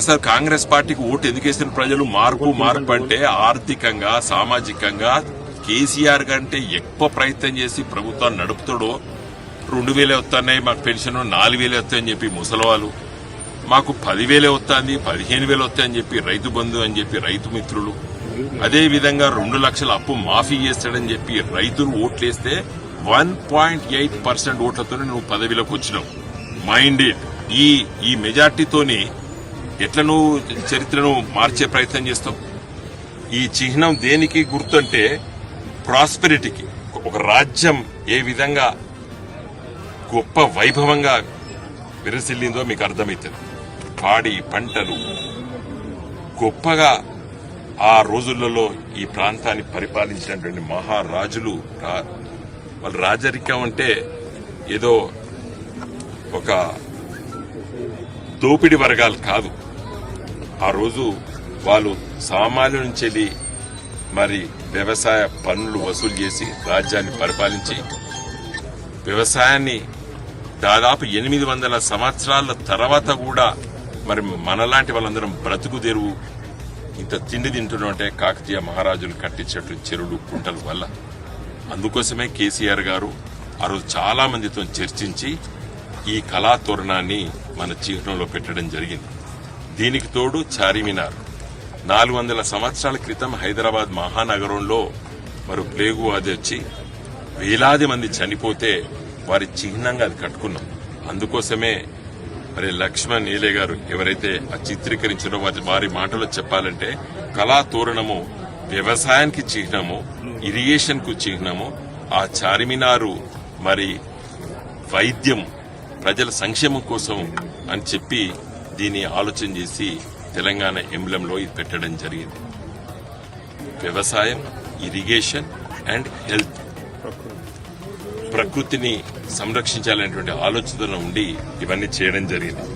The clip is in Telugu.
అసలు కాంగ్రెస్ పార్టీకి ఓటు ఎందుకు వేసిన ప్రజలు మార్పు మార్పు అంటే ఆర్థికంగా సామాజికంగా కేసీఆర్ కంటే ఎక్కువ ప్రయత్నం చేసి ప్రభుత్వాన్ని నడుపుతాడో రెండు వేలే వస్తున్నాయి మాకు పెన్షన్ నాలుగు వేలే వస్తాయని చెప్పి ముసలవాళ్ళు. మాకు పదివేలే వస్తుంది పదిహేను వేలు వస్తాయని చెప్పి రైతు బంధు అని చెప్పి రైతు మిత్రులు. అదే విధంగా రెండు లక్షల అప్పు మాఫీ చేస్తాడని చెప్పి రైతులు ఓట్లేస్తే వన్ పాయింట్ ఎయిట్ పర్సెంట్ ఓట్లతోనే నువ్వు పదవిలోకి వచ్చినావు. మైండెడ్ ఈ ఈ మెజార్టీతోని ఎట్లా నువ్వు చరిత్రను మార్చే ప్రయత్నం చేస్తావు ఈ చిహ్నం దేనికి గుర్తు అంటే ప్రాస్పెరిటీకి ఒక రాజ్యం ఏ విధంగా గొప్ప వైభవంగా విరసిల్లిందో మీకు అర్థమవుతుంది పాడి పంటలు. గొప్పగా ఆ రోజులలో ఈ ప్రాంతాన్ని పరిపాలించినటువంటి మహారాజులు రా- వాళ్ళ రాజరికం అంటే ఏదో ఒక దోపిడి వర్గాలు కాదు. ఆ రోజు వాళ్ళు సామాన్యుల నుంచి వెళ్ళి మరి వ్యవసాయ పన్నులు వసూలు చేసి రాజ్యాన్ని పరిపాలించి వ్యవసాయాన్ని దాదాపు ఎనిమిది వందల సంవత్సరాల తర్వాత కూడా మరి మనలాంటి వాళ్ళందరం బ్రతుకు తెరువు. ఇంత తిండి తింటున్నట్టే కాకతీయ మహారాజులు కట్టించేట్లు చెరువులు కుంటల వల్ల. అందుకోసమే కేసీఆర్ గారు ఆ రోజు చాలా మందితో చర్చించి ఈ కళా తోరణాన్ని మన చిహ్నంలో పెట్టడం జరిగింది. దీనికి తోడు చారిమినార్. నాలుగు వందల సంవత్సరాల క్రితం హైదరాబాద్ మహానగరంలో మరో ప్లేగు అది వచ్చి వేలాది మంది చనిపోతే వారి చిహ్నంగా అది కట్టుకున్నాం. అందుకోసమే మరి లక్ష్మణ్ నీలే గారు ఎవరైతే ఆ చిత్రీకరించారో వారి వారి మాటలో చెప్పాలంటే కళా తోరణము వ్యవసాయానికి చిహ్నము ఇరిగేషన్కు చిహ్నము ఆ చార్మినారు మరి వైద్యం ప్రజల సంక్షేమం కోసం అని చెప్పి దీన్ని ఆలోచన చేసి తెలంగాణ ఎంబ్లంలో ఇది పెట్టడం జరిగింది. వ్యవసాయం ఇరిగేషన్ అండ్ హెల్త్. ప్రకృతిని సంరక్షించాలనేటువంటి ఆలోచనలో ఉండి ఇవన్నీ చేయడం జరిగింది.